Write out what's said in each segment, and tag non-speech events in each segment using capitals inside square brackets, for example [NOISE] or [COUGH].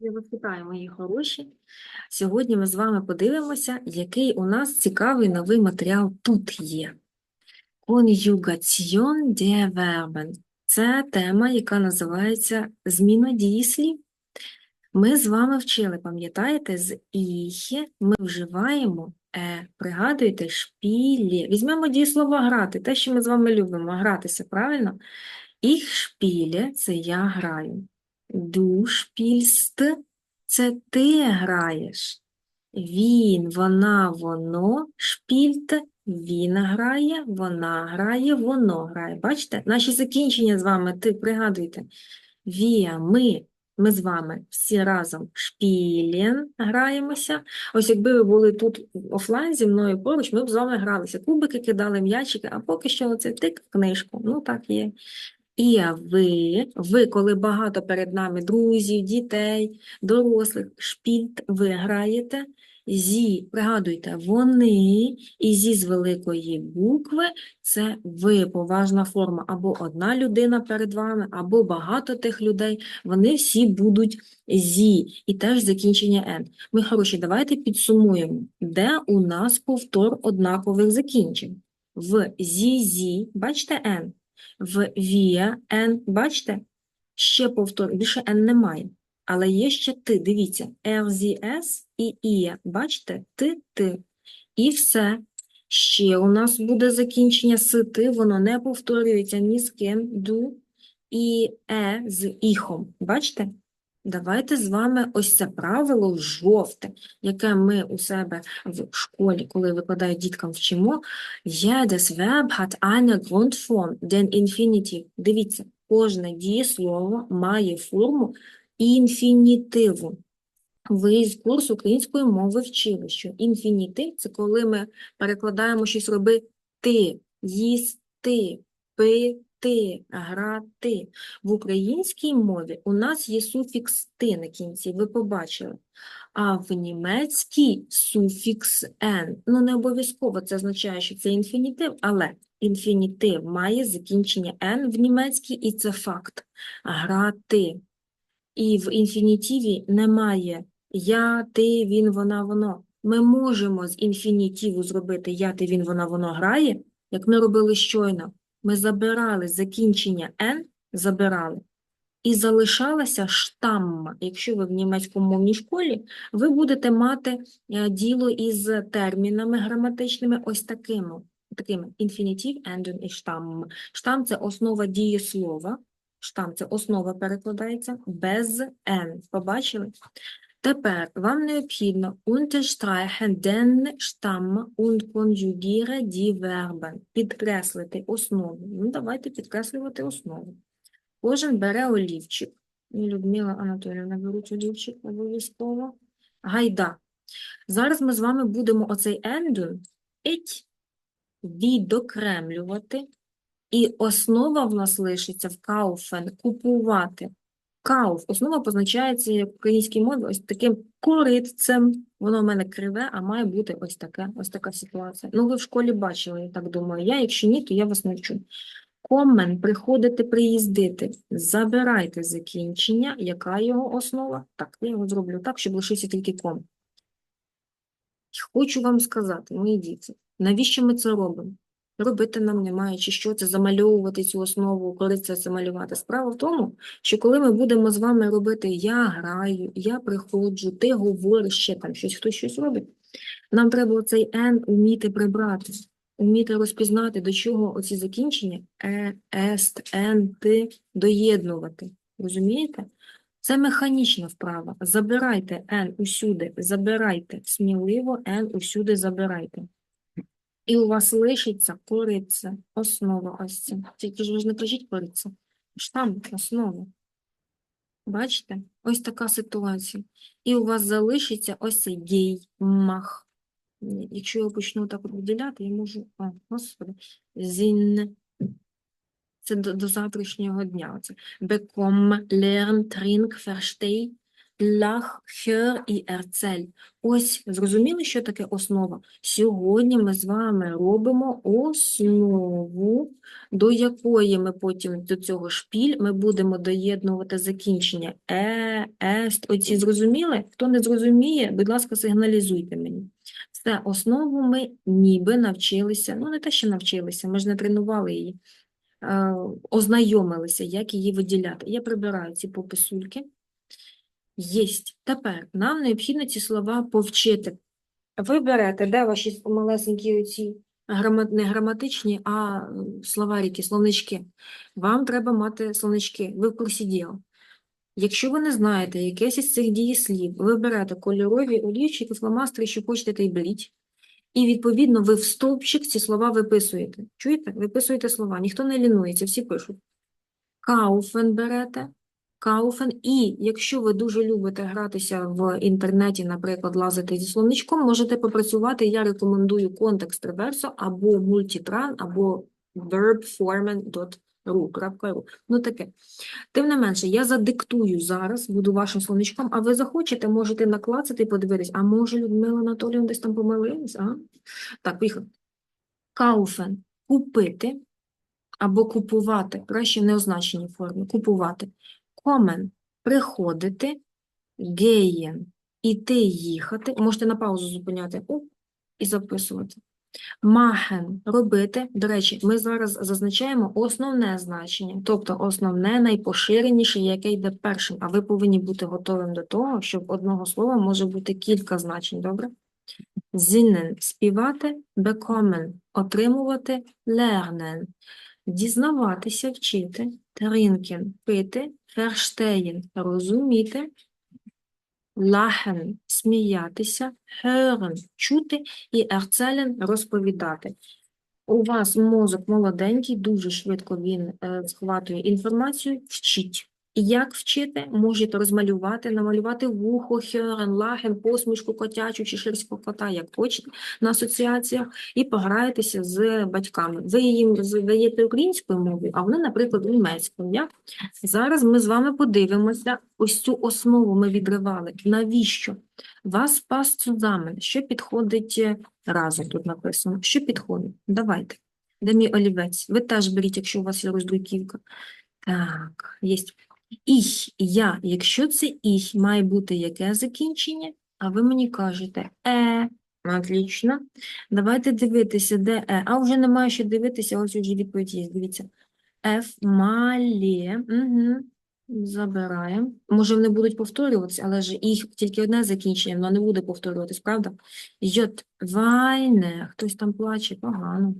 Я вас вітаю, мої хороші. Сьогодні ми з вами подивимося, який у нас цікавий новий матеріал тут є. Conjugation der Verben. Це тема, яка називається зміна дієслів. Ми з вами вчили, пам'ятаєте, з «ich» ми вживаємо «е». Пригадуєте, шпілі. Візьмемо дієслово грати, те, що ми з вами любимо, гратися, правильно? Ich spiele – це я граю. Spielst – це ти граєш. Він, вона, воно, шпільт, він грає, вона грає, воно грає. Бачите? Наші закінчення з вами, ти пригадуйте. Вія, ми, ми з вами всі разом шпілен граємося. Ось якби ви були тут офлайн зі мною поруч, ми б з вами гралися. Кубики кидали, м'ячики, а поки що оце тик книжку. Ну так є. І ви, ви, коли багато перед нами друзів, дітей, дорослих, шпільт, ви граєте. Зі, пригадуйте, вони, і зі з великої букви це ви, поважна форма, або одна людина перед вами, або багато тих людей, вони всі будуть зі, і теж закінчення «н». Ми хороші, давайте підсумуємо, де у нас повтор однакових закінчень. В зі-зі, бачите «н», в via n, бачите? Ще повтор, більше n немає. Але є ще ти, дивіться, RZS і IE, бачите, ти, ти. І все. Ще у нас буде закінчення с ти, воно не повторюється ні з ким, ду, і е з іхом. Бачите? Давайте з вами ось це правило жовте, яке ми у себе в школі, коли викладають діткам вчимо. Jedes Verb hat eine Grundform, den Infinitiv. Дивіться, кожне дієслово має форму інфінітиву. Ви з курсу української мови вчили, що інфінітив – це коли ми перекладаємо щось робити, їсти, пити, грати. В українській мові у нас є суфікс «ти» на кінці, ви побачили. А в німецькій суфікс «н». Ну, не обов'язково це означає, що це інфінітив, але інфінітив має закінчення «н» в німецькій, і це факт. Грати. І в інфінітиві немає я, ти, він, вона, воно. Ми можемо з інфінітиву зробити я, ти, він, вона, воно грає, як ми робили щойно. Ми забирали закінчення «н», забирали, і залишалася штамма. Якщо ви в німецькомовній школі, ви будете мати е, діло із термінами граматичними ось такими. такими. Інфінітив, енден і штам. Штам – це основа дієслова. Штам – це основа перекладається без «н». Побачили? Тепер вам необхідно unterstreichen den Stamm und conjugiere die Verben. Підкреслити основу. Ну, давайте підкреслювати основу. Кожен бере олівчик. Людмила Анатоліївна беруть олівчик обов'язково. Гайда. Зараз ми з вами будемо оцей ендун відокремлювати. І основа в нас лишиться в кауфен купувати. Кауф. Основа позначається як в українській мові ось таким коритцем. Воно в мене криве, а має бути ось таке, ось така ситуація. Ну, ви в школі бачили, я так думаю. Я, якщо ні, то я вас навчу. Комен, приходити, приїздити. Забирайте закінчення. Яка його основа? Так, я його зроблю так, щоб лишився тільки ком. Хочу вам сказати, мої діти, навіщо ми це робимо? Робити нам немає, чи що це замальовувати цю основу, коли це це малювати. Справа в тому, що коли ми будемо з вами робити я граю, я приходжу, ти говориш ще там щось, хтось щось робить, нам треба цей «н» уміти прибрати, уміти розпізнати, до чого оці закінчення «е», «ест», «ен», «ти» доєднувати. Розумієте? Це механічна вправа. Забирайте «н» усюди, забирайте, сміливо «н» усюди забирайте. І у вас лишиться кориця, основа ось ця. Тільки ж ви ж не кажіть кориця. Штам, основа. Бачите? Ось така ситуація. І у вас залишиться ось цей гей, мах. Якщо я почну так от виділяти, я можу. О, господи. Зін. Це до, до завтрашнього дня. Оце. Bekomm, lern, trink, versteh. Лах, хер і ерцель. Ось, зрозуміли, що таке основа? Сьогодні ми з вами робимо основу, до якої ми потім до цього шпіль ми будемо доєднувати закінчення е, ест. Оці зрозуміли? Хто не зрозуміє, будь ласка, сигналізуйте мені. Все, основу ми ніби навчилися, ну не те, що навчилися, ми ж не тренували її, е, ознайомилися, як її виділяти. Я прибираю ці пописульки. Єсть. Тепер нам необхідно ці слова повчити. Ви берете, де ваші малесенькі оці грама... не граматичні, а м, словарики, словнички. Вам треба мати словнички, ви в курсі діла. Якщо ви не знаєте якесь із цих дієслів, ви берете кольорові олівчики, фломастери, що хочете, та й беріть. І, відповідно, ви в стовпчик ці слова виписуєте. Чуєте? Виписуєте слова. Ніхто не лінується, всі пишуть. Кауфен берете. Кауфен. І якщо ви дуже любите гратися в інтернеті, наприклад, лазити зі словничком, можете попрацювати. Я рекомендую контекст реверсо або multitran, або verbformen.ru. Ну таке. Тим не менше, я задиктую зараз, буду вашим словничком, а ви захочете, можете наклацати і подивитись, а може Людмила Анатоліївна десь там помилилась? А? Так, поїхали. Кауфен – купити або купувати, краще в неозначеній формі, купувати. Комен – приходити, геєн – іти, їхати. Можете на паузу зупиняти оп, і записувати. Махен – робити. До речі, ми зараз зазначаємо основне значення, тобто основне, найпоширеніше, яке йде першим, а ви повинні бути готовим до того, що в одного слова може бути кілька значень, добре? Зінен – співати, бекомен – отримувати, лернен – дізнаватися, вчити, тринкен – пити, ферштеєн – розуміти, лахен – сміятися, херен – чути і ерцелен – розповідати. У вас мозок молоденький, дуже швидко він е, схватує інформацію, вчіть. Як вчити? Можете розмалювати, намалювати вухо, херен, лахен, посмішку котячу чи шерстського кота, як хочете, на асоціаціях, і пограєтеся з батьками. Ви їм задаєте українською мовою, а вони, наприклад, німецькою. Як? Зараз ми з вами подивимося, ось цю основу ми відривали. Навіщо? Вас пас zusammen. Що підходить е, разом тут написано? Що підходить? Давайте. Де мій олівець? Ви теж беріть, якщо у вас є роздруківка. Так, є. Ich, я. Якщо це ich, має бути яке закінчення? А ви мені кажете е. Отлично. Давайте дивитися, де е. А вже немає що дивитися, ось вже відповідь є. Дивіться. F, мале. Угу. Забираємо. Може, вони будуть повторюватися, але ж їх тільки одне закінчення, воно не буде повторюватись, правда? Йот, вайне, хтось там плаче, погано.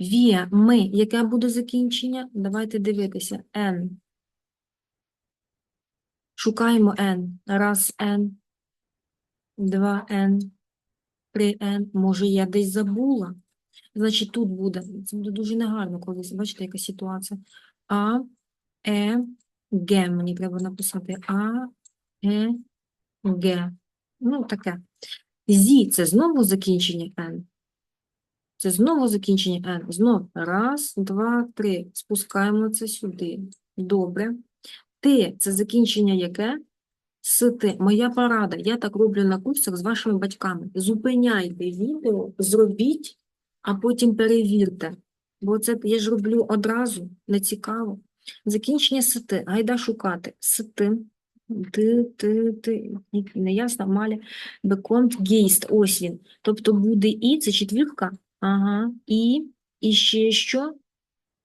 Вія, ми, яке буде закінчення? Давайте дивитися. Н. Шукаємо N. Раз N, два N, три N. Може, я десь забула? Значить, тут буде. Це буде дуже негарно колись. Бачите, яка ситуація. А, Е, Г. Мені треба написати А, Е, Г. Ну, таке. Зі – це знову закінчення N. Це знову закінчення N. Знов. Раз, два, три. Спускаємо це сюди. Добре. Ти – це закінчення яке? С ти. Моя порада. Я так роблю на курсах з вашими батьками. Зупиняйте відео, зробіть, а потім перевірте. Бо це я ж роблю одразу, не цікаво. Закінчення с ти. Гайда шукати. С ти. Ти, ти, ти. Ні, Не ясно, малі. Беконт гейст. Ось він. Тобто буде і, це четвірка. Ага. І, і ще що?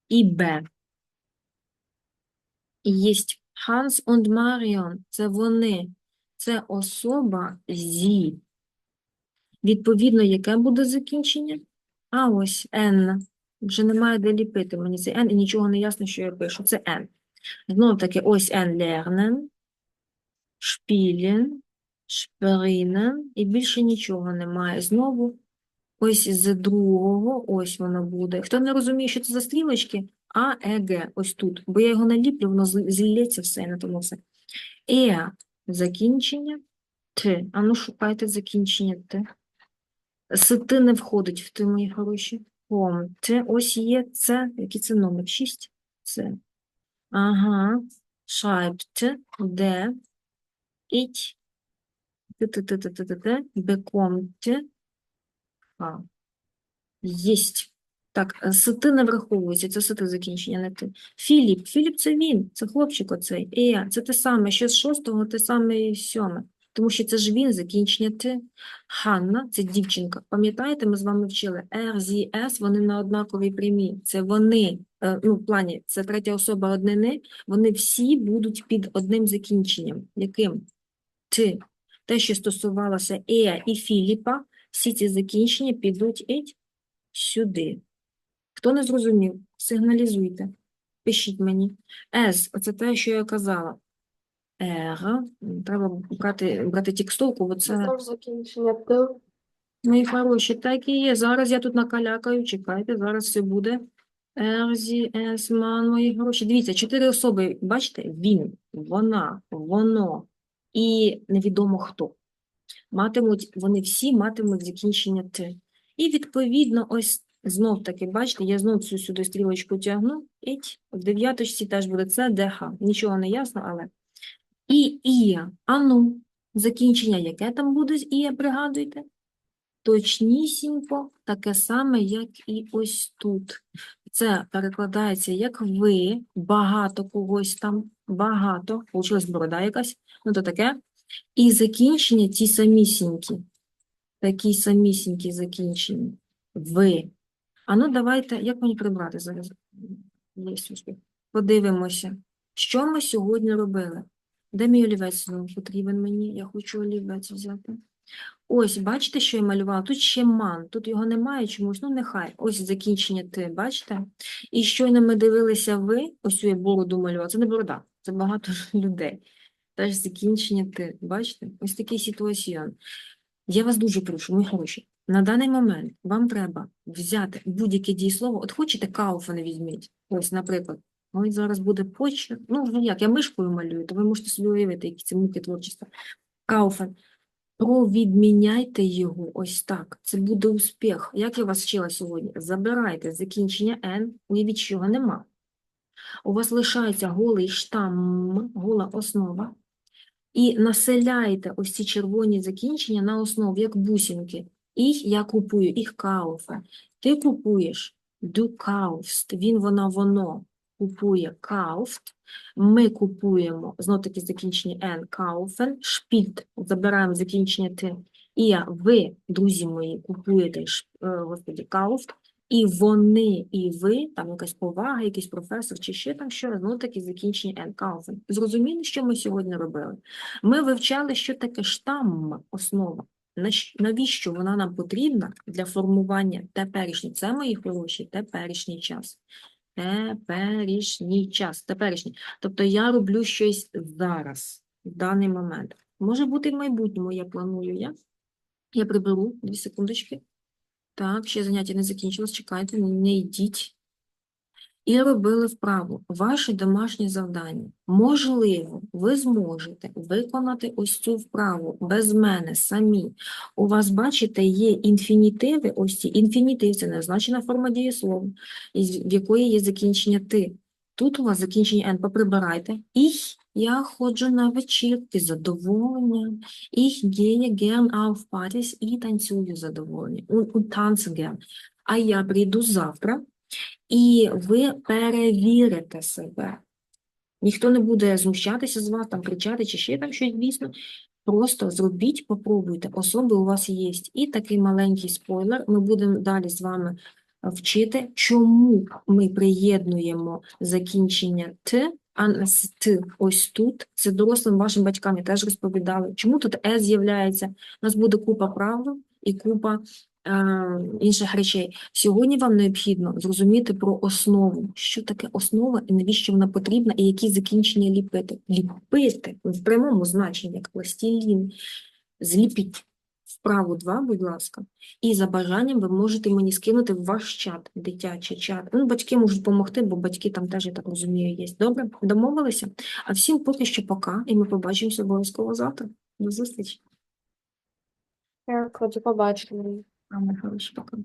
І Б. Єсть Hans und Marion – це вони, це особа зі. Відповідно, яке буде закінчення? А ось N. Вже немає де ліпити мені це N, і нічого не ясно, що я пишу. Це N. Знов таки, ось N lernen, spielen, springen, і більше нічого немає. Знову ось з другого, ось воно буде. Хто не розуміє, що це за стрілочки? А, Е, Г, ось тут. Бо я його наліплю, воно зл- все, і на тому все. Е, закінчення, Т. А ну шукайте закінчення Т. С Т не входить в Т, мої хороші. Ком. Т, ось є Це. Який це номер? 6? Це. Ага. Schreibt, Д. ich т-т-т-т-т-т, bekommt, а, єсть. Так, е, сити не враховується, це сити закінчення, не ти. Філіп, Філіп це він, це хлопчик оцей. Е, це те саме, що з шостого, те саме і сьоме. Тому що це ж він, закінчення ти. Ханна, це дівчинка. Пам'ятаєте, ми з вами вчили R, Z, S, вони на однаковій прямій. Це вони, е, ну, в плані, це третя особа однини, вони всі будуть під одним закінченням. Яким? Ти. Те, що стосувалося Ея і Філіпа, всі ці закінчення підуть еть сюди. Хто не зрозумів, сигналізуйте, пишіть мені. С, оце те, що я казала. Р, треба брати, брати текстовку, бо це закінчення Т. мої хороші, так і є. Зараз я тут накалякаю, чекайте, зараз все буде. Ерзі, Есман, мої гроші. Дивіться, чотири особи, бачите? Він, вона, воно і невідомо хто. Матимуть, вони всі матимуть закінчення Т. І відповідно, ось знов таки, бачите, я знов цю сюди стрілочку тягну, і в дев'яточці теж буде С, Д, Х. Нічого не ясно, але. І Ія, а ну, закінчення, яке там буде з Ія, пригадуйте? Точнісінько таке саме, як і ось тут. Це перекладається як ви, багато когось там, багато, получилась борода якась, ну то таке. І закінчення ті самісінькі, такі самісінькі закінчення. Ви. А ну давайте, як мені прибрати зараз? Подивимося, що ми сьогодні робили. Де мій олівець знову потрібен мені? Я хочу олівець взяти. Ось, бачите, що я малювала? Тут ще ман, тут його немає чомусь, ну нехай. Ось закінчення ти, бачите? І щойно ми дивилися ви, ось цю я бороду малювала, це не борода, це багато [LAUGHS] людей. Теж закінчення ти, бачите? Ось такий ситуаціон. Я вас дуже прошу, мої хороші, на даний момент вам треба взяти будь-яке дієслово, от хочете кауфа візьміть, ось, наприклад, ось зараз буде почерк, ну, як, я мишкою малюю, то ви можете собі уявити, які це муки творчества. Кауфен. Провідміняйте його ось так. Це буде успіх. Як я вас вчила сьогодні? Забирайте закінчення «н», уявіть, що його нема. У вас лишається голий штам, гола основа, і населяєте ось ці червоні закінчення на основі, як бусинки. Їх я купую, їх кауфе. Ти купуєш du kaufst, він, вона, воно купує kauft. Ми купуємо, знов таки закінчення N, kaufen, шпільт, забираємо закінчення Т. І ви, друзі мої, купуєте, е, господі, kauft. І вони, і ви, там якась повага, якийсь професор, чи ще там що, знов таки закінчення N, kaufen. Зрозуміли, що ми сьогодні робили? Ми вивчали, що таке штам, основа. Навіщо вона нам потрібна для формування теперішній? Це мої хороші, теперішній час. Теперішній час, теперішній. Тобто я роблю щось зараз, в даний момент. Може бути в майбутньому, я планую я. Я приберу, дві секундочки. Так, ще заняття не закінчилось, чекайте, не йдіть. І робили вправу. Ваше домашнє завдання. Можливо, ви зможете виконати ось цю вправу без мене самі. У вас, бачите, є інфінітиви, ось ці. Інфінітив – це незначена форма дієслова, в якої є закінчення «ти». Тут у вас закінчення «н» поприбирайте. «Ich» – я ходжу на вечірки з задоволенням. «Ich gehe gern auf Partys» – і танцюю з задоволенням. «Und, und tanze gern». А я прийду завтра, і ви перевірите себе. Ніхто не буде знущатися з вас, там кричати чи ще там щось, звісно. Просто зробіть, попробуйте. Особи у вас є. І такий маленький спойлер. Ми будемо далі з вами вчити, чому ми приєднуємо закінчення Т, а не з Т ось тут. Це дорослим вашим батькам я теж розповідали. Чому тут Е з'являється? У нас буде купа правил і купа е, інших речей. Сьогодні вам необхідно зрозуміти про основу. Що таке основа і навіщо вона потрібна, і які закінчення ліпити. Ліпити в прямому значенні, як пластилін. Зліпіть вправу 2, будь ласка. І за бажанням ви можете мені скинути в ваш чат, дитячий чат. Ну, батьки можуть допомогти, бо батьки там теж, я так розумію, є. Добре? Домовилися? А всім поки що пока, і ми побачимося обов'язково завтра. До зустрічі. Я хочу побачити. А ми хороші пока.